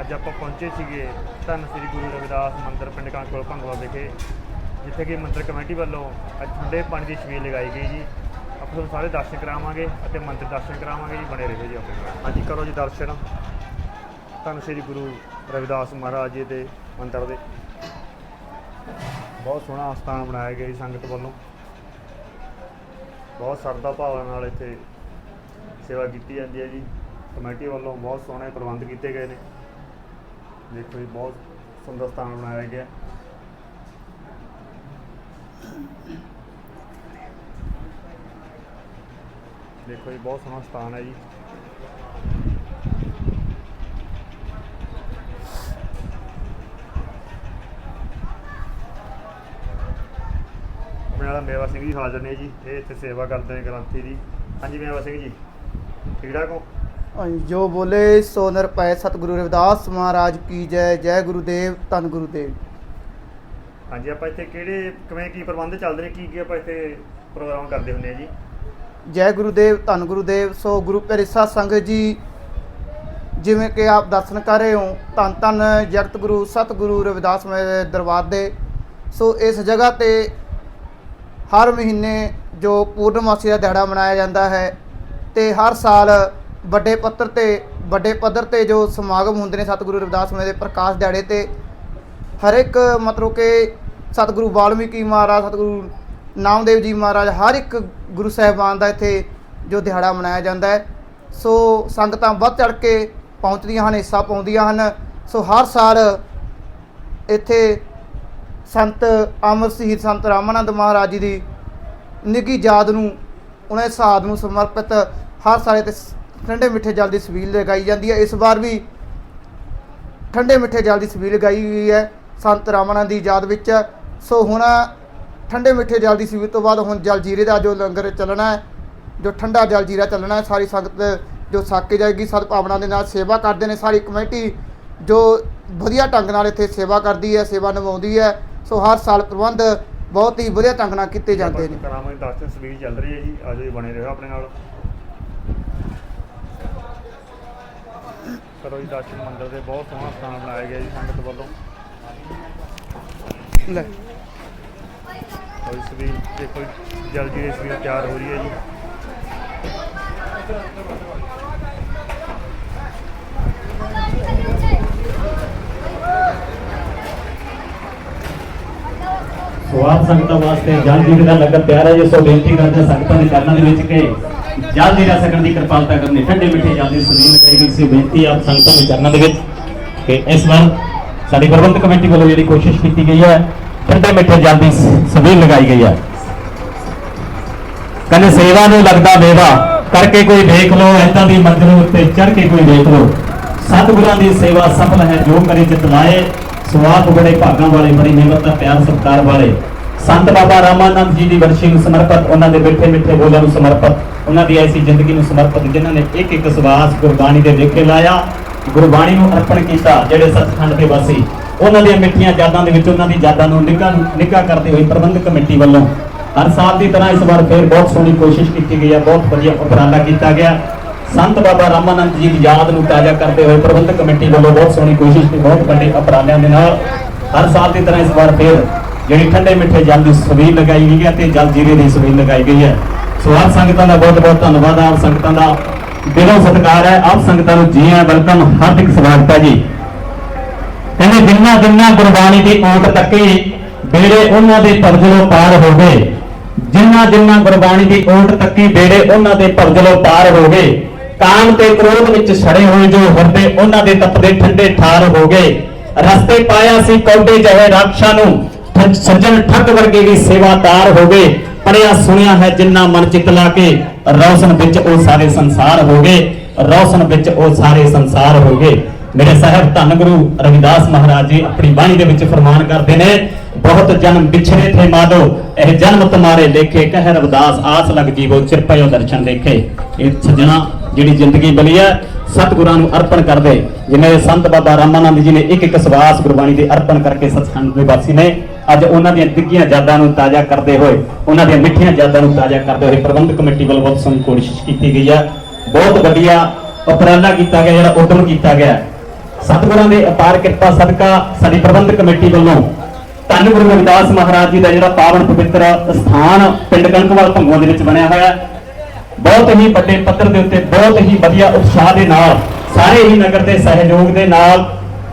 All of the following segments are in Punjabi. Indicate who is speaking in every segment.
Speaker 1: ਅੱਜ ਆਪਾਂ ਪਹੁੰਚੇ ਸੀਗੇ ਧੰਨ ਸ੍ਰੀ ਗੁਰੂ ਰਵਿਦਾਸ ਮੰਦਿਰ ਪਿੰਡ ਕਾਂਕੋਲ ਭੰਗਵਾ ਵਿਖੇ, ਜਿੱਥੇ ਕਿ ਮੰਦਿਰ ਕਮੇਟੀ ਵੱਲੋਂ ਅੱਜ ਠੰਡੇ ਪਾਣੀ ਦੀ ਛਬੀਲ ਲਗਾਈ ਗਈ ਜੀ। ਆਪਾਂ ਤੁਹਾਨੂੰ ਸਾਰੇ ਦਰਸ਼ਨ ਕਰਾਵਾਂਗੇ ਅਤੇ ਮੰਦਿਰ ਦਰਸ਼ਨ ਕਰਾਵਾਂਗੇ ਜੀ, ਬਣੇ ਰਹੋ ਜੀ ਆਪਣੇ ਨਾਲ ਹਾਂਜੀ, ਕਰੋ ਜੀ ਦਰਸ਼ਨ। ਧੰਨ ਸ੍ਰੀ ਗੁਰੂ ਰਵਿਦਾਸ ਮਹਾਰਾਜ ਜੀ ਦੇ ਮੰਦਿਰ ਦੇ। ਬਹੁਤ ਸੋਹਣਾ ਸਥਾਨ ਬਣਾਇਆ ਗਿਆ ਜੀ ਸੰਗਤ ਵੱਲੋਂ। ਬਹੁਤ ਸਰਦਾ ਭਾਵਨਾ ਨਾਲ ਇੱਥੇ ਸੇਵਾ ਕੀਤੀ ਜਾਂਦੀ ਹੈ ਜੀ। ਕਮੇਟੀ ਵੱਲੋਂ ਬਹੁਤ ਸੋਹਣੇ ਪ੍ਰਬੰਧ ਕੀਤੇ ਗਏ ਨੇ। ਦੇਖੋ ਜੀ ਬਹੁਤ ਸੁੰਦਰ ਸਥਾਨ ਬਣਾਇਆ ਗਿਆ। ਦੇਖੋ ਜੀ, ਬਹੁਤ ਸੋਹਣਾ ਸਥਾਨ ਹੈ ਜੀ। ਆਪਣੇ ਨਾਲ ਮੇਵਾ ਸਿੰਘ ਜੀ ਹਾਜ਼ਰ ਨੇ ਜੀ, ਇਹ ਇੱਥੇ ਸੇਵਾ ਕਰਦੇ ਨੇ ਗ੍ਰੰਥੀ ਦੀ। ਹਾਂਜੀ, ਮੇਵਾ ਸਿੰਘ ਜੀ, ਠੀਕ ਠਾਕ ਹੋ?
Speaker 2: ਜੋ ਬੋਲੇ ਸੋ ਨਿਰਭੈ ਸਤਿਗੁਰੂ ਰਵਿਦਾਸ ਮਹਾਰਾਜ ਕੀ ਜੈ ਜੈ ਗੁਰੂਦੇਵ ਧੰਨ ਗੁਰੂਦੇਵ।
Speaker 1: ਹਾਂਜੀ ਆਪਾਂ ਇੱਥੇ ਕਿਹੜੇ ਕਿਵੇਂ ਕੀ ਪ੍ਰਬੰਧ ਚੱਲਦੇ ਨੇ ਕੀ ਕੀ ਆਪਾਂ ਇੱਥੇ ਪ੍ਰੋਗਰਾਮ ਕਰਦੇ ਹੁੰਦੇ ਆ ਜੀ?
Speaker 2: ਜੈ ਗੁਰੂਦੇਵ ਧੰਨ ਗੁਰੂਦੇਵ ਸੋ ਗੁਰੂ ਪਿਆਰੇ ਸਾਧ ਸੰਗਤ ਜੀ ਜਿਵੇਂ ਕਿ ਆਪ ਦਰਸ਼ਨ ਕਰ ਰਹੇ ਹੋ ਧੰਨ ਧੰਨ ਜਗਤ ਗੁਰੂ ਸਤਿਗੁਰੂ ਰਵਿਦਾਸ ਦੇ ਦਰਬਾਰ ਦੇ। ਸੋ ਇਸ ਜਗ੍ਹਾ ਤੇ ਹਰ ਮਹੀਨੇ ਜੋ ਪੂਰਨਮਾਸੀ ਦਾ ਦਿਹਾੜਾ ਮਨਾਇਆ ਜਾਂਦਾ ਹੈ ਤੇ ਹਰ ਸਾਲ ਵੱਡੇ ਪੱਧਰ ਤੇ, ਵੱਡੇ ਪੱਧਰ ਤੇ ਜੋ ਸਮਾਗਮ ਹੁੰਦੇ ਨੇ ਸਤਿਗੁਰੂ ਰਵਿਦਾਸ ਮਹਾਰਾਜ ਦੇ ਪ੍ਰਕਾਸ਼ ਦਿਹਾੜੇ ਤੇ, ਹਰ ਇੱਕ ਮਤਲਬ ਕਿ ਸਤਿਗੁਰੂ ਵਾਲਮੀਕੀ ਮਹਾਰਾਜ, ਸਤਿਗੁਰੂ ਨਾਮਦੇਵ ਜੀ ਮਹਾਰਾਜ, ਹਰ ਇੱਕ ਗੁਰੂ ਸਾਹਿਬਾਨ ਦਾ ਇੱਥੇ ਜੋ ਦਿਹਾੜਾ ਮਨਾਇਆ ਜਾਂਦਾ ਹੈ। ਸੋ ਸੰਗਤਾਂ ਵੱਧ ਚੜ ਕੇ ਪਹੁੰਚਦੀਆਂ ਹਨ, ਹਿੱਸਾ ਪਾਉਂਦੀਆਂ ਹਨ। ਸੋ ਹਰ ਸਾਲ ਇੱਥੇ ਸੰਤ ਅਮਰ ਸ਼ਹੀਦ ਸੰਤ ਰਾਮਾਨੰਦ ਮਹਾਰਾਜ ਜੀ ਦੀ ਨਿੱਘੀ ਯਾਦ ਨੂੰ, ਉਹਨਾਂ ਦੇ ਸਾਧ ਨੂੰ ਸਮਰਪਿਤ ਹਰ ਸਾਲ ਤੇ ਠੰਡੇ ਮਿੱਠੇ ਜਲ ਦੀ ਸਵੀਲ ਲਗਾਈ ਜਾਂਦੀ ਹੈ। ਇਸ ਵਾਰ ਵੀ ਠੰਡੇ ਮਿੱਠੇ ਜਲ ਦੀ ਸਵੀਲ ਲਗਾਈ ਗਈ ਹੈ। ਸੰਤ ਰਾਮਾਨੰਦ ਦੀ ਯਾਦ ਵਿੱਚ। ਸੋ ਹੁਣ ਠੰਡੇ ਮਿੱਠੇ ਜਲ ਦੀ ਸਵੀਲ ਤੋਂ ਬਾਅਦ ਹੁਣ ਜਲ ਜੀਰੇ ਦਾ ਜੋ ਲੰਗਰ ਚੱਲਣਾ ਹੈ, ਜੋ ਠੰਡਾ ਜਲ ਜੀਰਾ ਚੱਲਣਾ ਹੈ, ਸਾਰੀ ਸੰਗਤ ਜੋ ਸਾਕੇ ਜਾਏਗੀ, ਸਦਭਾਵਨਾ ਦੇ ਨਾਲ ਸੇਵਾ ਕਰਦੇ ਨੇ। ਸਾਰੀ ਕਮੇਟੀ ਜੋ ਵਧੀਆ ਢੰਗ ਨਾਲ ਇੱਥੇ ਸੇਵਾ ਕਰਦੀ ਹੈ, ਸੇਵਾ ਨਿਭਾਉਂਦੀ ਹੈ। ਸੋ ਹਰ ਸਾਲ ਪ੍ਰਬੰਧ ਬਹੁਤ ਹੀ ਵਧੀਆ ਢੰਗ ਨਾਲ ਕੀਤੇ ਜਾਂਦੇ ਨੇ।
Speaker 1: ਕਰਾਮਾਂ ਦੀ ਦਰਸ਼ਨ ਸਵੀਰ ਚੱਲ ਰਹੀ ਹੈ ਜੀ। ਆਜੋ ਜੀ, ਬਣੇ ਰਹੋ ਆਪਣੇ ਨਾਲ। ਕਰੋ ਜੀ ਦਰਸ਼ਨ ਮੰਦਿਰ ਦੇ ਬਹੁਤ ਸੋਹਣਾ ਸਥਾਨ ਬਣਾਇਆ ਗਿਆ ਜੀ ਸੰਗਤ ਵੱਲੋਂ।
Speaker 2: ਲੈ।
Speaker 1: ਔਰ ਸਵੀਰ ਦੇਖੋ ਜੀ, ਜਲ ਜੀ ਦੀ ਸਵੀਰ ਤਿਆਰ ਹੋ ਰਹੀ ਹੈ ਜੀ।
Speaker 3: ਸਵਾਦ ਸੰਗਤਾਂ ਵਾਸਤੇ ਜਲ ਜੀਵ ਦਾ ਲੰਗਰ ਤਿਆਰ ਹੈ ਜੀ। ਸੋ ਬੇਨਤੀ ਕਰਦੇ ਸੰਗਤਾਂ ਦੇ ਚਰਨਾਂ ਦੇ ਵਿੱਚ ਕਿ ਜਲ ਦੀ ਰਸ ਸਕਣ ਦੀ ਕਿਰਪਾਲਤਾ ਕਰਨੀ, ਠੰਡੇ ਮਿੱਠੇ ਜਲ ਦੀ ਲਗਾਈ ਗਈ ਸੀ। ਬੇਨਤੀ ਆਪ ਸੰਗਤਾਂ ਦੇ ਚਰਨਾਂ ਦੇ ਵਿੱਚ ਕਿ ਇਸ ਵਾਰ ਸਾਡੀ ਪ੍ਰਬੰਧਕ ਕਮੇਟੀ ਵੱਲੋਂ ਜਿਹੜੀ ਕੋਸ਼ਿਸ਼ ਕੀਤੀ ਗਈ ਹੈ, ਠੰਡੇ ਮਿੱਠੇ ਜਲ ਦੀ ਲਗਾਈ ਗਈ ਹੈ। ਕਹਿੰਦੇ ਸੇਵਾ ਨੂੰ ਲੱਗਦਾ ਵੇਵਾ ਕਰਕੇ ਕੋਈ ਦੇਖ ਲੋ ਐਦਾਂ ਦੀ ਮੰਜ਼ਿਲ ਉੱਤੇ ਚੜ ਕੇ ਕੋਈ ਦੇਖ ਲੋ ਸਤਿਗੁਰਾਂ ਦੀ ਸੇਵਾ ਸਫਲ ਹੈ, ਜੋ ਕਰੇ ਚਿਤ ਲਾਏ। ਸਵਾਪ ਬੜੇ ਭਾਗਾਂ ਵਾਲੇ, ਬੜੀ ਨਿਮਰਤਾ ਦਾ ਪਿਆਰ ਸਤਿਕਾਰ ਵਾਲੇ। ਸੰਤ ਬਾਬਾ ਰਾਮਾਨੰਦ ਜੀ ਦੀ ਵਰਸ਼ੀ ਨੂੰ ਸਮਰਪਿਤ, ਉਹਨਾਂ ਦੇ ਮਿੱਠੇ ਮਿੱਠੇ ਬੋਲਾਂ ਨੂੰ ਸਮਰਪਿਤ। ਉਹਨਾਂ ਦੀ ਐਸੀ ਜ਼ਿੰਦਗੀ ਨੂੰ ਸਮਰਪਿਤ ਜਿਨ੍ਹਾਂ ਨੇ ਇੱਕ ਇੱਕ ਸਵਾਸ ਗੁਰਬਾਣੀ ਦੇ ਵਿਖੇ ਲਾਇਆ, ਗੁਰਬਾਣੀ ਨੂੰ ਅਰਪਣ ਕੀਤਾ, ਜਿਹੜੇ ਸੱਚਖੰਡ ਦੇ ਵਾਸੀ, ਉਹਨਾਂ ਦੀਆਂ ਮਿੱਠੀਆਂ ਯਾਦਾਂ ਦੇ ਵਿੱਚ ਉਹਨਾਂ ਦੀ ਯਾਦਾਂ ਨੂੰ ਨਿੱਘਾ ਨਿੱਘਾ ਕਰਦੇ ਹੋਏ ਪ੍ਰਬੰਧਕ ਕਮੇਟੀ ਵੱਲੋਂ ਹਰ ਸਾਲ ਦੀ ਤਰ੍ਹਾਂ ਇਸ ਵਾਰ ਫੇਰ ਬਹੁਤ ਸੋਹਣੀ ਕੋਸ਼ਿਸ਼ ਕੀਤੀ ਗਈ ਹੈ, ਬਹੁਤ ਵਧੀਆ ਉਪਰਾਲਾ ਕੀਤਾ ਗਿਆ। ਸੰਤ ਬਾਬਾ ਰਾਮਾਨੰਦ ਜੀ ਦੀ ਯਾਦ ਨੂੰ ਤਾਜ਼ਾ ਕਰਦੇ ਹੋਏ ਪ੍ਰਬੰਧਕ ਕਮੇਟੀ ਵੱਲੋਂ ਬਹੁਤ ਸੋਹਣੀ ਕੋਸ਼ਿਸ਼ ਤੇ ਬਹੁਤ ਵੱਡੇ ਉਪਰਾਲਿਆਂ ਦੇ ਨਾਲ ਹਰ ਸਾਲ ਦੀ ਤਰ੍ਹਾਂ ਇਸ ਵਾਰ ਫੇਰ ਜਿਹੜੀ ਠੰਡੇ ਮਿੱਠੇ ਜਲ ਦੀ ਸਵੀਲ ਲਗਾਈ ਗਈ ਹੈ ਤੇ ਜਲ ਜੀਰੇ ਦੀ ਸਵੀਲ ਲਗਾਈ ਗਈ ਹੈ। ਸੋ ਆਪ ਸੰਗਤਾਂ ਦਾ ਬਹੁਤ ਬਹੁਤ ਧੰਨਵਾਦ ਆਪ ਸੰਗਤਾਂ ਦਾ ਦਿਲੋਂ ਸਤਿਕਾਰ ਹੈ, ਆਪ ਸੰਗਤਾਂ ਨੂੰ ਜੀ ਆਇਆਂ ਵੈਲਕਮ, ਹਾਰਦਿਕ ਸਵਾਗਤ ਹੈ ਜੀ। ਕਹਿੰਦੇ ਜਿੰਨਾ ਜਿੰਨਾ ਗੁਰਬਾਣੀ ਦੀ ਓਟ ਤੱਕੀ, ਬੇੜੇ ਉਹਨਾਂ ਦੇ ਪਰਜਲੋਂ ਪਾਰ ਹੋ ਗਏ। ਜਿੰਨਾ ਜਿੰਨਾ ਗੁਰਬਾਣੀ ਦੀ ਓਟ ਤੱਕੀ, ਬੇੜੇ ਉਹਨਾਂ ਦੇ ਪਰਜਲੋਂ ਪਾਰ ਹੋ ਗਏ। ਕਾਮ ਤੇ ਕ੍ਰੋਧ ਵਿੱਚ ਛੜੇ ਹੋਏ ਜੋ ਹਿਰਦੇ, ਉਹਨਾਂ ਦੇ ਤਪਦੇ ਠੰਡੇ ਠਾਰ ਹੋ ਗਏ। ਰਸਤੇ ਪਾਇਆ ਸੀ ਕੌਡੇ ਜਹੇ ਰਾਖਸ਼ਾਂ ਨੂੰ, ਠ- ਸੱਜਣ ਠੱਗ ਵਰਗੇ ਵੀ ਸੇਵਾਦਾਰ ਹੋ ਗਏ। ਪੜਿਆ ਸੁਣਿਆ ਹੈ ਜਿੰਨਾ ਮਨ ਚਿਤ ਲਾ ਕੇ, ਰੌਸ਼ਨ ਵਿੱਚ ਉਹ ਸਾਰੇ ਸੰਸਾਰ ਹੋ ਗਏ, ਰੌਸ਼ਨ ਵਿੱਚ ਉਹ ਸਾਰੇ ਸੰਸਾਰ ਹੋ ਗਏ। ਮੇਰੇ ਸਾਹਿਬ, ਧੰਨ ਗੁਰੂ ਰਵਿਦਾਸ ਮਹਾਰਾਜ ਜੀ ਆਪਣੀ ਬਾਣੀ ਦੇ ਵਿੱਚ ਫਰਮਾਨ ਕਰਦੇ ਨੇ, ਬਹੁਤ ਜਨਮ ਵਿਛੜੇ ਥੇ ਮਾਦੋ, ਇਹ ਜਨਮ ਤੁਮਾਰੇ ਲੇਖੇ, ਕਹਿ ਰਵਿਦਾਸ ਆਸ ਲੱਗ ਜੀਵੋ ਚਿਰ ਚਿਰਪਇਓ ਦਰਸ਼ਨ ਦੇਖੇ ਇਹ ਸੱਜਣਾ ਜਿਹੜੀ ਜ਼ਿੰਦਗੀ ਬਲੀ ਹੈ ਸਤਿਗੁਰਾਂ ਨੂੰ ਅਰਪਣ ਕਰਦੇ। ਜਿਵੇਂ ਸੰਤ ਬਾਬਾ ਰਾਮਾਨੰਦ ਜੀ ਨੇ ਇੱਕ ਇੱਕ ਸਵਾਸ ਗੁਰਬਾਣੀ ਦੇ ਅਰਪਣ ਕਰਕੇ ਸਤਸੰਗ ਦੇ ਵਾਸੀ ਨੇ, ਅੱਜ ਉਹਨਾਂ ਦੀਆਂ ਡਿੱਗੀਆਂ ਯਾਦਾਂ ਨੂੰ ਤਾਜ਼ਾ ਕਰਦੇ ਹੋਏ, ਉਹਨਾਂ ਦੀਆਂ ਮਿੱਠੀਆਂ ਯਾਦਾਂ ਨੂੰ ਤਾਜ਼ਾ ਕਰਦੇ ਹੋਏ ਪ੍ਰਬੰਧਕ ਕਮੇਟੀ ਵੱਲੋਂ ਬਹੁਤ ਸੋਹਣੀ ਕੋਸ਼ਿਸ਼ ਕੀਤੀ ਗਈ ਹੈ ਬਹੁਤ ਵਧੀਆ ਉਪਰਾਲਾ ਕੀਤਾ ਗਿਆ, ਜਿਹੜਾ ਉਦਮ ਕੀਤਾ ਗਿਆ। ਸਤਿਗੁਰਾਂ ਦੇ ਅਪਾਰ ਕਿਰਪਾ ਸਦਕਾ ਸਾਡੀ ਪ੍ਰਬੰਧਕ ਕਮੇਟੀ ਵੱਲੋਂ ਧੰਨ ਗੁਰੂ ਰਵਿਦਾਸ ਮਹਾਰਾਜ ਜੀ ਦਾ ਜਿਹੜਾ ਪਾਵਨ ਪਵਿੱਤਰ ਸਥਾਨ ਪਿੰਡ ਕਣਕਵਾਲ ਭੰਗੂਆਂ ਦੇ ਵਿੱਚ ਬਣਿਆ ਹੋਇਆ ਬਹੁਤ ਹੀ ਵੱਡੇ ਪੱਧਰ ਦੇ ਉੱਤੇ ਬਹੁਤ ਹੀ ਵਧੀਆ ਉਤਸ਼ਾਹ ਦੇ ਨਾਲ ਸਾਰੇ ਹੀ ਨਗਰ ਦੇ ਸਹਿਯੋਗ ਦੇ ਨਾਲ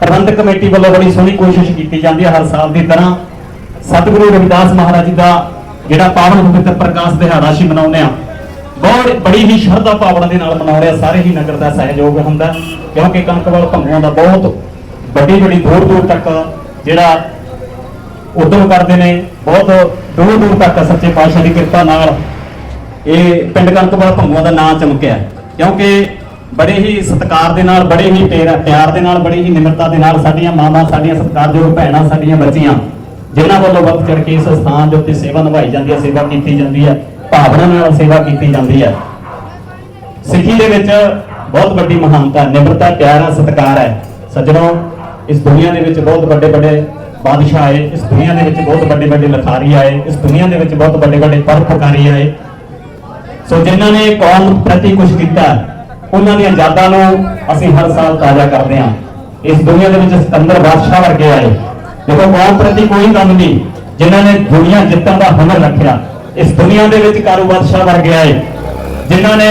Speaker 3: ਪ੍ਰਬੰਧਕ ਕਮੇਟੀ ਵੱਲੋਂ ਬੜੀ ਸੋਹਣੀ ਕੋਸ਼ਿਸ਼ ਕੀਤੀ ਜਾਂਦੀ ਹੈ ਹਰ ਸਾਲ ਦੀ ਤਰ੍ਹਾਂ। ਸਤਿਗੁਰੂ ਰਵਿਦਾਸ ਮਹਾਰਾਜ ਜੀ ਦਾ ਜਿਹੜਾ ਪਾਵਨ ਪਵਿੱਤਰ ਪ੍ਰਕਾਸ਼ ਦਿਹਾੜਾ ਅਸੀਂ ਮਨਾਉਂਦੇ ਆ ਬਹੁਤ ਬੜੀ ਹੀ ਸ਼ਰਧਾ ਭਾਵਨਾ ਦੇ ਨਾਲ ਮਨਾਉਂਦੇ ਆ ਸਾਰੇ ਹੀ ਨਗਰ ਦਾ ਸਹਿਯੋਗ ਹੁੰਦਾ ਹੈ, ਕਿਉਂਕਿ ਕਣਕਵਾਲ ਭੰਗੂਆਂ ਦਾ ਬਹੁਤ ਵੱਡੀ ਵੱਡੀ ਦੂਰ ਦੂਰ ਤੱਕ ਜਿਹੜਾ ਉਦਮ ਕਰਦੇ ਨੇ ਬਹੁਤ ਦੂਰ ਦੂਰ ਤੱਕ ਸੱਚੇ ਪਾਤਸ਼ਾਹ ਦੀ ਕਿਰਪਾ ਨਾਲ ਇਹ ਪਿੰਡ ਕਣਕਵਾਲ ਭੰਗੂਆਂ ਦਾ ਨਾਂ ਚਮਕਿਆ ਕਿਉਂਕਿ ਬੜੇ ਹੀ ਸਤਿਕਾਰ ਦੇ ਨਾਲ, ਬੜੇ ਹੀ ਪਿਆਰ ਪਿਆਰ ਦੇ ਨਾਲ, ਬੜੀ ਹੀ ਨਿਮਰਤਾ ਦੇ ਨਾਲ ਸਾਡੀਆਂ ਮਾਵਾਂ, ਸਾਡੀਆਂ ਸਤਿਕਾਰਯੋਗ ਭੈਣਾਂ, ਸਾਡੀਆਂ ਬੱਚੀਆਂ, ਜਿਨ੍ਹਾਂ ਵੱਲੋਂ ਵੱਧ ਚੜ ਕੇ ਇਸ ਸਥਾਨ ਦੇ ਉੱਤੇ ਸੇਵਾ ਨਿਭਾਈ ਜਾਂਦੀ ਹੈ, ਸੇਵਾ ਕੀਤੀ ਜਾਂਦੀ ਹੈ, ਭਾਵਨਾ ਨਾਲ ਸੇਵਾ ਕੀਤੀ ਜਾਂਦੀ ਹੈ। ਸਿੱਖੀ ਦੇ ਵਿੱਚ ਬਹੁਤ ਵੱਡੀ ਮਹਾਨਤਾ, ਨਿਮਰਤਾ, ਪਿਆਰ ਹੈ, ਸਤਿਕਾਰ ਹੈ। ਸੱਜਣੋ, ਇਸ ਦੁਨੀਆ ਦੇ ਵਿੱਚ ਬਹੁਤ ਵੱਡੇ ਵੱਡੇ ਬਾਦਸ਼ਾਹ ਆਏ, ਇਸ ਦੁਨੀਆ ਦੇ ਵਿੱਚ ਬਹੁਤ ਵੱਡੇ ਵੱਡੇ ਲਖਾਰੀ ਆਏ, ਇਸ ਦੁਨੀਆ ਦੇ ਵਿੱਚ ਬਹੁਤ ਵੱਡੇ ਵੱਡੇ ਪਰਉਪਕਾਰੀ ਆਏ। ਸੋ ਜਿਨ੍ਹਾਂ ਨੇ ਕੌਮ ਪ੍ਰਤੀ ਕੁਝ ਕੀਤਾ, ਉਹਨਾਂ ਦੀਆਂ ਯਾਦਾਂ ਨੂੰ ਅਸੀਂ ਹਰ ਸਾਲ ਤਾਜ਼ਾ ਕਰਦੇ ਹਾਂ। ਇਸ ਦੁਨੀਆ ਦੇ ਵਿੱਚ ਸਿਕੰਦਰ ਬਾਦਸ਼ਾਹ ਵਰਗੇ ਆਏ। ਦੇਖੋ, ਕੌਮ ਪ੍ਰਤੀ ਕੋਈ ਕੰਮ ਨਹੀਂ, ਜਿਨ੍ਹਾਂ ਨੇ ਦੁਨੀਆ ਜਿੱਤਣ ਦਾ ਹੁਨਰ ਰੱਖਿਆ। ਇਸ ਦੁਨੀਆ ਦੇ ਵਿੱਚ ਕਾਰੂ ਬਾਦਸ਼ਾਹ ਵਰਗੇ ਆਏ, ਜਿਨ੍ਹਾਂ ਨੇ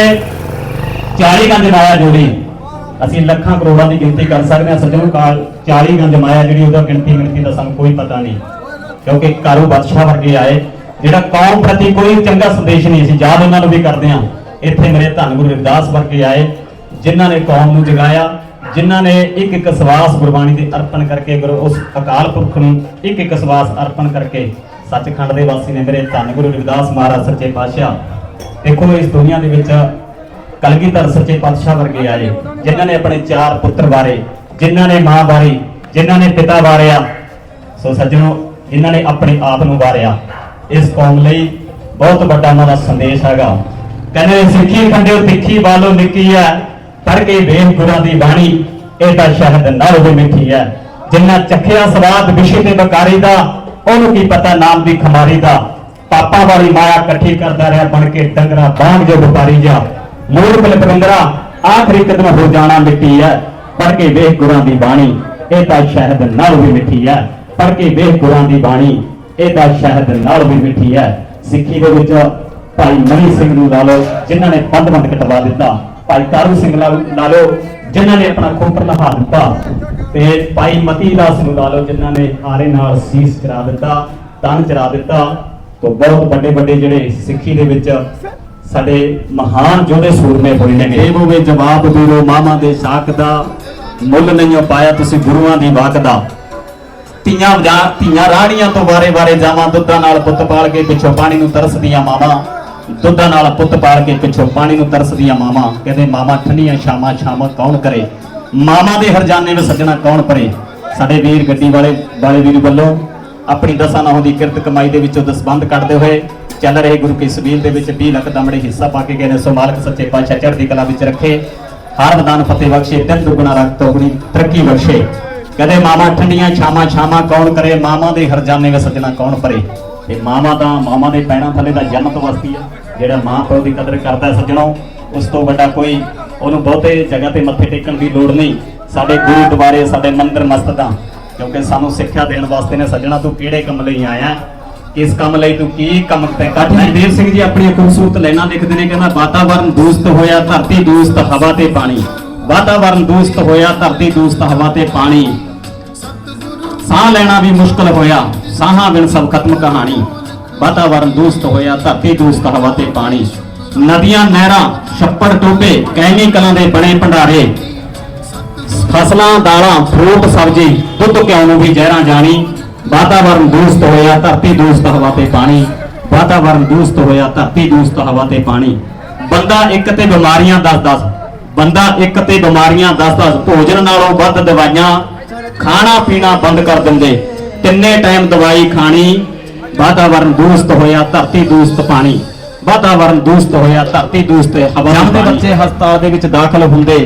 Speaker 3: 40 ਗੰਜ ਮਾਇਆ ਜੋੜੀ। ਅਸੀਂ ਲੱਖਾਂ ਕਰੋੜਾਂ ਦੀ ਗਿਣਤੀ ਕਰ ਸਕਦੇ ਹਾਂ, ਸੱਜਣੋ ਕਾਲ 40 ਗੰਜ ਮਾਇਆ ਜਿਹੜੀ ਉਹਦਾ ਗਿਣਤੀ ਗਿਣਤੀ ਦਾ ਸਾਨੂੰ ਕੋਈ ਪਤਾ ਨਹੀਂ। ਕਿਉਂਕਿ ਕਾਰੂ ਬਾਦਸ਼ਾਹ ਵਰਗੇ ਆਏ ਜਿਹੜਾ ਕੌਮ ਪ੍ਰਤੀ ਕੋਈ ਚੰਗਾ ਸੰਦੇਸ਼ ਨਹੀਂ ਸੀ ਯਾਦ ਉਹਨਾਂ ਨੂੰ ਵੀ ਕਰਦੇ ਹਾਂ। ਇੱਥੇ ਮੇਰੇ ਧੰਨ ਗੁਰੂ ਰਵਿਦਾਸ ਵਰਗੇ ਆਏ, ਜਿਨ੍ਹਾਂ ਨੇ ਕੌਮ ਨੂੰ ਜਗਾਇਆ, ਜਿਨ੍ਹਾਂ ਨੇ ਇੱਕ ਇੱਕ ਸਵਾਸ ਗੁਰਬਾਣੀ ਦੇ ਅਰਪਣ ਕਰਕੇ ਗੁਰੂ ਉਸ ਅਕਾਲ ਪੁਰਖ ਨੂੰ ਇੱਕ ਇੱਕ ਸਵਾਸ ਅਰਪਣ ਕਰਕੇ ਸੱਚਖੰਡ ਦੇ ਵਾਸੀ ਨੇ ਮੇਰੇ ਧੰਨ ਗੁਰੂ ਰਵਿਦਾਸ ਮਹਾਰਾਜ ਸੱਚੇ ਪਾਤਸ਼ਾਹ। ਦੇਖੋ, ਇਸ ਦੁਨੀਆ ਦੇ ਵਿੱਚ ਕਲਗੀਧਰ ਸੱਚੇ ਪਾਤਸ਼ਾਹ ਵਰਗੇ ਆਏ, ਜਿਨ੍ਹਾਂ ਨੇ ਆਪਣੇ ਚਾਰ ਪੁੱਤਰ ਬਾਰੇ ਜਿਨ੍ਹਾਂ ਨੇ ਮਾਂ ਬਾਰੇ ਜਿਨ੍ਹਾਂ ਨੇ ਪਿਤਾ ਵਾਰਿਆ। ਸੋ ਸੱਜਣੋ, ਜਿਨ੍ਹਾਂ ਨੇ ਆਪਣੇ ਆਪ ਨੂੰ ਵਾਰਿਆ ਇਸ ਕੌਮ ਲਈ ਬਹੁਤ ਵੱਡਾ ਉਹਨਾਂ ਦਾ ਸੰਦੇਸ਼ ਹੈਗਾ। ਕਹਿੰਦੇ ਸਿੱਖੀ ਖੰਡਿਓ ਤਿੱਖੀ ਵਾਲੋ ਨਿੱਕੀ ਹੈ ਪਰ ਕੇ ਵੇਖ ਗੁਰਾਂ ਦੀ ਬਾਣੀ ਇਹ ਤਾਂ ਸ਼ਹਿਦ ਨਾਲ ਵੀ ਮਿੱਠੀ ਹੈ ਜਿੰਨਾ ਚੱਖਿਆ ਸਵਾਦ ਵਿਸ਼ੇ ਤੇ ਬਕਾਰੀ ਦਾ, ਉਹਨੂੰ ਕੀ ਪਤਾ ਨਾਮ ਦੀ ਖਮਾਰੀ ਦਾ। ਪਾਪਾਂ ਵਾਲੀ ਮਾਇਆ ਇਕੱਠੀ ਕਰਦਾ ਰਿਹਾ, ਬਣ ਕੇ ਡੰਗਰਾ ਬਾਂਗ ਜੋ ਵਪਾਰੀ ਜਾ। ਮੂਲ ਬਲਪਿੰਦਰਾ ਆਖਰੀ ਕਦਮ ਹੋ ਜਾਣਾ ਮਿੱਟੀ ਹੈ ਪੜ ਕੇ ਵੇਖ ਗੁਰਾਂ ਦੀ ਬਾਣੀ ਇਹ ਤਾਂ ਸ਼ਹਿਦ ਨਾਲ ਵੀ ਮਿੱਠੀ ਹੈ ਪੜ ਕੇ ਵੇਖ ਗੁਰਾਂ ਦੀ ਬਾਣੀ ਇਹ ਤਾਂ ਸ਼ਹਿਦ ਨਾਲ ਵੀ ਮਿੱਠੀ ਹੈ। ਸਿੱਖੀ ਦੇ ਵਿੱਚ ਭਾਈ ਮਨੀ ਸਿੰਘ ਨੂੰ ਲਾ ਲਓ ਜਿਨ੍ਹਾਂ ਨੇ ਬੰਦ ਬੰਦ ਕਟਵਾ ਦਿੱਤਾ, ਭਾਈ ਤਾਰੂ ਸਿੰਘ ਲਾ ਲਾ ਲਓ ਜਿਨ੍ਹਾਂ ਨੇ ਆਪਣਾ ਖੋਪਰ ਲਹਾ ਦਿੱਤਾ ਤੇ ਭਾਈ ਮਤੀ ਦਾਸ ਨੂੰ ਲਾ ਲਓ ਜਿਨ੍ਹਾਂ ਨੇ ਹਾਰੇ ਨਾਲ ਸੀਸ ਚਰਾ ਦਿੱਤਾ ਤਨ ਚਰਾ ਦਿੱਤਾ, ਤੋਂ ਬਹੁਤ ਵੱਡੇ ਵੱਡੇ ਜਿਹੜੇ ਸਿੱਖੀ ਦੇ ਵਿੱਚ ਸਾਡੇ ਮਹਾਨ ਯੋਧੇ ਸੂਰਮੇ ਹੋਏ ਨੇ ਇਹ ਹੋਵੇ ਜਵਾਬ ਵੀਰੋ ਮਾਮਾ ਦੇ ਸ਼ਾਕ ਦਾ ਮੁੱਲ ਨਹੀਂ ਪਾਇਆ, ਤੁਸੀਂ ਗੁਰੂਆਂ ਦੀ ਵਾਕ ਦਾ। ਧੀਆਂ ਵਜਾ ਧੀਆਂ ਰਾਣੀਆਂ ਤੋਂ ਵਾਰੇ-ਵਾਰੇ ਜਾਵਾਂ, ਦੁੱਧਾਂ ਨਾਲ ਪੁੱਤ ਪਾਲ ਕੇ ਪਿੱਛੋਂ ਪਾਣੀ ਨੂੰ ਤਰਸਦੀਆਂ ਮਾਵਾਂ। ਦੁੱਧਾਂ ਨਾਲ ਪੁੱਤ ਪਾਲ ਕੇ ਪਿੱਛੋਂ ਪਾਣੀ ਨੂੰ ਤਰਸਦੀਆਂ ਮਾਵਾਂ। ਕਹਿੰਦੇ, ਮਾਵਾਂ ਠੰਡੀਆਂ ਸ਼ਾਮਾਂ ਛਾਵਾਂ ਕੌਣ ਕਰੇ? ਮਾਵਾਂ ਦੇ ਹਰਜਾਨੇ ਵਿੱਚ ਸੱਜਣਾ ਕੌਣ ਪਰੇ? ਸਾਡੇ ਵੀਰ ਗੱਡੀ ਵਾਲੇ ਵਾਲੇ ਵੀਰ ਵੱਲੋਂ ਆਪਣੀ ਦਸਾਂ ਨਾਹਾਂ ਦੀ ਕਿਰਤ ਕਮਾਈ ਦੇ ਵਿੱਚੋਂ ਦਸਬੰਦ ਕੱਢਦੇ ਹੋਏ ਚੱਲ ਰਹੇ ਗੁਰੂ ਕੀ ਸਬੀਲ ਦੇ ਵਿੱਚ 20 ਲੱਖ ਦਮੜੇ ਹਿੱਸਾ ਪਾ ਕੇ ਗਏ ਨੇ ਸੋ ਮਾਲਕ ਸੱਚੇ ਪਾਤਸ਼ਾਹ ਚੜ੍ਹਦੀ ਕਲਾ ਵਿੱਚ ਰੱਖੇ, ਹਰ ਮਦਾਨ ਫਤਿਹ ਬਖਸ਼ੇ, ਤਿੰਨ ਦੁਗਣਾ ਰੱਖ ਤੋਗਣੀ ਤਰੱਕੀ ਬਖਸ਼ੇ। ਕਦੇ ਮਾਮਾ ਠੰਡੀਆਂ ਛਾਵਾਂ ਛਾਵਾਂ ਕੌਣ ਕਰੇ? ਮਾਮਾ ਦੇ ਹਰਜਾਨੇ ਵਿੱਚ ਸੱਜਣਾ ਕੌਣ ਪਰੇ? ਇਹ ਮਾਮਾ ਦਾ ਮਾਮਾ ਦੇ ਪੈਣਾ ਥੱਲੇ ਦਾ ਜਨਮਤ ਵਸਦੀ ਆ। ਜਿਹੜਾ ਮਾਂ ਪਿਓ ਦੀ ਕਦਰ ਕਰਦਾ ਸੱਜਣੋ ਉਸ ਤੋਂ ਵੱਡਾ ਕੋਈ ਉਹਨੂੰ ਬਹੁਤੇ ਜਗ੍ਹਾ ਤੇ ਮੱਥੇ ਟੇਕਣ ਦੀ ਲੋੜ ਨਹੀਂ। ਸਾਡੇ ਗੁਰੂ ਦੁਆਰੇ ਸਾਡੇ ਮੰਦਿਰ ਮਸਜਿਦਾਂ ਕਿਉਂਕਿ ਸਾਨੂੰ ਸਿੱਖਿਆ ਦੇਣ ਵਾਸਤੇ ਨੇ ਸੱਜਣਾ ਤੂੰ ਕਿਹੜੇ ਕੰਮ ਲਈ ਆਇਆ? ਇਸ ਕੰਮ ਲਈ ਤੂੰ ਕੀ ਕੰਮ ਤੇ ਕਰਨਾ ਦੇਵ ਸਿੰਘ ਜੀ ਆਪਣੀਆਂ ਖੂਬਸੂਰਤ ਲਾਈਨਾਂ ਲਿਖਦੇ ਨੇ ਕਹਿੰਦਾ ਵਾਤਾਵਰਨ ਦੂਸ਼ਿਤ ਹੋਇਆ ਧਰਤੀ ਦੂਸ਼ਿਤ ਹਵਾ ਤੇ ਪਾਣੀ। ਵਾਤਾਵਰਨ ਦੂਸ਼ਿਤ ਹੋਇਆ, ਧਰਤੀ ਦੂਸ਼ਿਤ ਹਵਾ ਤੇ ਪਾਣੀ। ਸਾਹ ਲੈਣਾ ਵੀ ਮੁਸ਼ਕਲ ਹੋਇਆ, ਸਾਹਾਂ ਬਿਨ ਸਭ ਖਤਮ ਕਹਾਣੀ। ਵਾਤਾਵਰਨ ਦੂਸ਼ਿਤ ਹੋਇਆ, ਧਰਤੀ ਦੂਸ਼ਿਤ ਹਵਾ ਤੇ ਪਾਣੀ। ਨਦੀਆਂ, ਨਹਿਰਾਂ, ਛੱਪੜ ਟੋਪੇ ਕੈਮੀਕਲਾਂ ਦੇ ਬਣੇ ਭੰਡਾਰੇ। ਫਸਲਾਂ, ਦਾਲਾਂ, ਫਰੂਟ, ਸਬਜ਼ੀ, ਦੁੱਧ ਕਿਉਂ ਨੂੰ ਵੀ ਜ਼ਹਿਰਾਂ ਜਾਣੀ। ਵਾਤਾਵਰਨ ਦੂਸ਼ਿਤ ਹੋਇਆ, ਧਰਤੀ ਦੂਸ਼ਿਤ ਹਵਾ ਤੇ ਪਾਣੀ। ਵਾਤਾਵਰਨ ਦੂਸ਼ਿਤ ਹੋਇਆ, ਧਰਤੀ ਦੂਸ਼ਿਤ ਹਵਾ ਤੇ ਪਾਣੀ। ਬੰਦਾ ਇੱਕ ਤੇ ਬਿਮਾਰੀਆਂ 10-10 ਬੰਦਾ ਇੱਕ ਤੇ ਬਿਮਾਰੀਆਂ 10-10 ਭੋਜਨ ਨਾਲੋਂ ਵੱਧ ਦਵਾਈਆਂ ਖਾਣਾ ਪੀਣਾ ਬੰਦ ਕਰ ਦਿੰਦੇ। ਤਿੰਨੇ ਟਾਈਮ ਦਵਾਈ ਖਾਣੀ ਵਾਤਾਵਰਨ ਦੂਸ਼ਿਤ ਹੋਇਆ ਧਰਤੀ ਦੂਸ਼ਿਤ ਪਾਣੀ। ਵਾਤਾਵਰਨ ਦੂਸ਼ਿਤ ਹੋਇਆ ਧਰਤੀ ਦੂਸ਼ਿਤ ਹਵਾ ਜੰਮਦੇ ਬੱਚੇ ਹਸਪਤਾਲ ਦੇ ਵਿੱਚ ਦਾਖਲ ਹੁੰਦੇ।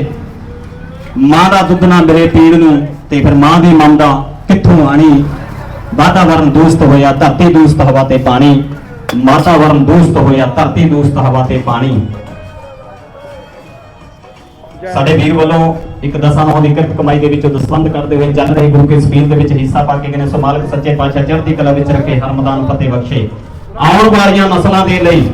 Speaker 3: ਮਾਂ ਦਾ ਦੁੱਧ ਨਾ ਮਿਲੇ ਪੀਣ ਨੂੰ ਤੇ ਫਿਰ ਮਾਂ ਦੀ ਮਮਤਾ ਕਿੱਥੋਂ ਆਣੀ? ਵਾਤਾਵਰਨ ਦੂਸ਼ਿਤ ਹੋਇਆ ਧਰਤੀ ਦੂਸ਼ਿਤ ਹਵਾ ਤੇ ਪਾਣੀ। ਵਾਤਾਵਰਨ ਦੂਸ਼ਿਤ ਹੋਇਆ ਧਰਤੀ ਦੂਸ਼ਿਤ ਹਵਾ ਤੇ ਪਾਣੀ। ਸਾਡੇ ਵੀਰ ਵੱਲੋਂ ਇੱਕ ਦਸਾਂ ਨੂੰ ਦੀ ਕਿਰਤ ਕਮਾਈ ਦੇ ਵਿੱਚੋਂ ਦਸਵੰਦ ਕਰਦੇ ਹੋਏ ਚੱਲ ਰਹੇ ਗੁਰੂ ਕੇ ਸਪੀਲ ਦੇ ਵਿੱਚ ਹਿੱਸਾ ਪਾ ਕੇ ਕਹਿੰਦੇ ਸੋ ਮਾਲਕ ਸੱਚੇ ਪਾਤਸ਼ਾਹ ਚੜ੍ਹਦੀ ਕਲਾ ਵਿੱਚ ਰੱਖੇ ਹਰਮਦਾਨ ਫਤਿਹ ਬਖਸ਼ੇ। ਆਉਣ ਵਾਲੀਆਂ ਨਸਲਾਂ ਦੇ ਲਈ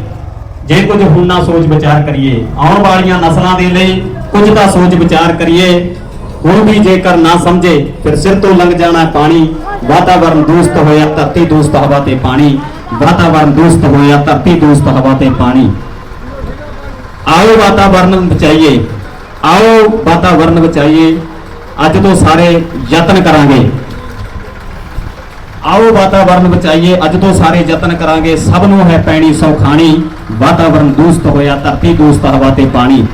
Speaker 3: ਜੇ ਕੁਝ ਹੁਣ ਨਾ ਸੋਚ ਵਿਚਾਰ ਕਰੀਏ, ਆਉਣ ਵਾਲੀਆਂ ਨਸਲਾਂ ਦੇ ਲਈ ਕੁਝ ਤਾਂ ਸੋਚ ਵਿਚਾਰ ਕਰੀਏ। ਹੁਣ ਵੀ ਜੇਕਰ ਨਾ ਸਮਝੇ, ਫਿਰ ਸਿਰ ਤੋਂ ਲੰਘ ਜਾਣਾ ਪਾਣੀ, ਵਾਤਾਵਰਨ ਦੂਸ਼ਿਤ ਹੋਇਆ ਧਰਤੀ ਦੂਸ਼ਿਤ ਹਵਾ ਤੇ ਪਾਣੀ, ਵਾਤਾਵਰਨ ਦੂਸ਼ਿਤ ਹੋਇਆ ਧਰਤੀ ਦੂਸ਼ਿਤ ਹਵਾ ਤੇ ਪਾਣੀ। ਆਓ ਵਾਤਾਵਰਨ ਬਚਾਈਏ। ਆਓ ਵਾਤਾਵਰਨ ਬਚਾਈਏ। ਅੱਜ ਤੋਂ ਸਾਰੇ ਯਤਨ ਕਰਾਂਗੇ। ਆਓ ਵਾਤਾਵਰਨ ਬਚਾਈਏ। ਅੱਜ ਤੋਂ ਸਾਰੇ ਯਤਨ ਕਰਾਂਗੇ। ਸਭ ਨੂੰ ਹੈ ਪੈਣੀ ਸੌਖਾਣੀ ਵਾਤਾਵਰਨ ਦੂਸ਼ਿਤ ਹੋਇਆ, ਧਰਤੀ ਦੂਸ਼ਿਤ ਹਵਾ ਤੇ ਪਾਣੀ।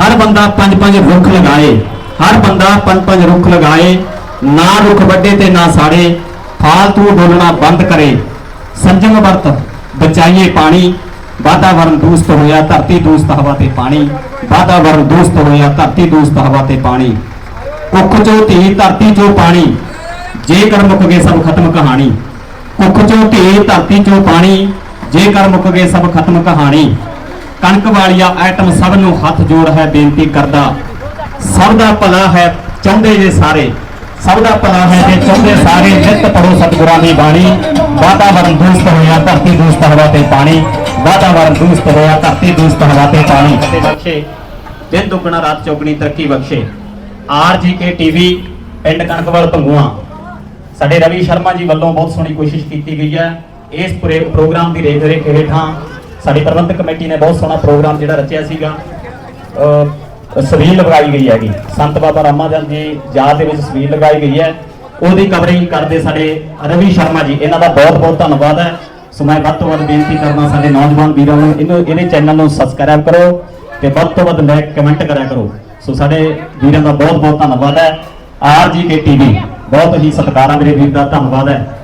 Speaker 3: ਹਰ ਬੰਦਾ ਪੰਜ ਪੰਜ ਰੁੱਖ ਲਗਾਏ। ਹਰ ਬੰਦਾ ਪੰਜ ਪੰਜ ਰੁੱਖ ਲਗਾਏ। ਨਾ ਰੁੱਖ ਵੱਡੇ ਤੇ ਨਾ ਸਾੜੇ। ਫਾਲਤੂ ਬੋਲਣਾ ਬੰਦ ਕਰੇ। ਸੰਜਮ ਵਰਤ, ਬਚਾਈਏ ਪਾਣੀ। ਵਾਤਾਵਰਨ ਦੂਸ਼ਿਤ ਹੋਇਆ, ਧਰਤੀ ਦੂਸ਼ਿਤ ਹਵਾ ਤੇ ਪਾਣੀ। ਵਾਤਾਵਰਨ ਦੂਸ਼ਿਤ ਹੋਇਆ, ਧਰਤੀ ਦੂਸ਼ਿਤ ਹਵਾ ਤੇ ਪਾਣੀ। ਕੁੱਖ ਚੋਂ ਧੀ, ਧਰਤੀ ਚੋਂ ਪਾਣੀ। ਜੇਕਰ ਮੁੱਕ ਗਏ ਸਭ ਖਤਮ ਕਹਾਣੀ। ਕੁੱਖ ਚੋਂ ਧੀ, ਧਰਤੀ ਚੋਂ ਪਾਣੀ। ਜੇਕਰ ਮੁੱਕ ਗਏ ਸਭ ਖਤਮ ਕਹਾਣੀ। ਕਣਕ ਵਾਲੀਆ ਆਈਟਮ ਸਭ ਨੂੰ ਹੱਥ ਜੋੜ ਹੈ, ਬੇਨਤੀ ਕਰਦਾ। ਸਭ ਦਾ ਭਲਾ ਹੈ, ਚਾਹੁੰਦੇ ਜੇ ਸਾਰੇ। ਸਭ ਦਾ ਭਲਾ ਹੈ ਜੇ ਚਾਹੁੰਦੇ ਸਾਰੇ। ਨਿਤ ਪੜੋ ਸਤਿਗੁਰਾਂ ਦੀ ਬਾਣੀ। ਵਾਤਾਵਰਨ ਦੂਸ਼ਿਤ ਹੋਇਆ, ਧਰਤੀ ਦੂਸ਼ਿਤ ਹਵਾ ਤੇ ਪਾਣੀ। ਵਾਤਾਵਰਨ ਦੂਸ਼ਿਤ ਹੋਇਆ, ਧਰਤੀ ਦੂਸ਼ਿਤ ਹਵਾ ਤੇ ਪਾਣੀ। ਤੇ ਬਖਸ਼ੇ, ਦਿਨ ਦੁੱਗਣਾ, ਰਾਤ ਚੌਗਣੀ ਤਰੱਕੀ ਬਖਸ਼ੇ। ਆਰਜੀਕੇ ਟੀਵੀ, ਪਿੰਡ ਕਣਕਵਾਲ, ਭੰਗੂਆਂ। ਸਾਡੇ ਰਵੀ ਸ਼ਰਮਾ ਜੀ ਵੱਲੋਂ ਬਹੁਤ ਸੋਹਣੀ ਕੋਸ਼ਿਸ਼ ਕੀਤੀ ਗਈ ਹੈ। ਇਸ ਪੂਰੇ ਪ੍ਰੋਗਰਾਮ ਦੀ ਰੇਖ ਰੇਖ ਹੇਠਾਂ ਸਾਡੀ ਪ੍ਰਬੰਧਕ ਕਮੇਟੀ ਨੇ ਬਹੁਤ ਸੋਹਣਾ ਪ੍ਰੋਗਰਾਮ ਜਿਹੜਾ ਰਚਿਆ ਸੀਗਾ, ਅਹ, ਸਵੀਲ ਲਗਾਈ ਗਈ ਹੈਗੀ। ਸੰਤ ਬਾਬਾ ਰਾਮਾਜਨ ਜੀ ਯਾਦ ਦੇ ਵਿੱਚ ਸਵੀਲ ਲਗਾਈ ਗਈ ਹੈ। ਉਹਦੀ ਕਵਰਿੰਗ ਕਰਦੇ ਸਾਡੇ ਰਵੀ ਸ਼ਰਮਾ ਜੀ। ਇਹਨਾਂ ਦਾ ਬਹੁਤ ਬਹੁਤ ਧੰਨਵਾਦ ਹੈ। ਸੋ ਮੈਂ ਵੱਧ ਤੋਂ ਵੱਧ ਬੇਨਤੀ ਕਰਦਾ ਸਾਡੇ ਨੌਜਵਾਨ ਵੀਰਾਂ ਨੂੰ, ਇਹਨੂੰ, ਇਹਦੇ ਚੈਨਲ ਨੂੰ ਸਬਸਕ੍ਰਾਈਬ ਕਰੋ ਤੇ ਵੱਧ ਤੋਂ ਵੱਧ ਲਾਈਕ ਕਮੈਂਟ ਕਰਿਆ ਕਰੋ। ਸੋ ਸਾਡੇ ਵੀਰਾਂ ਦਾ ਬਹੁਤ ਬਹੁਤ ਧੰਨਵਾਦ ਹੈ। ਆਰ ਜੀ ਕੇ ਟੀਵੀ, ਬਹੁਤ ਹੀ ਸਤਿਕਾਰਾਂ ਮੇਰੇ ਵੀਰ ਦਾ ਧੰਨਵਾਦ ਹੈ।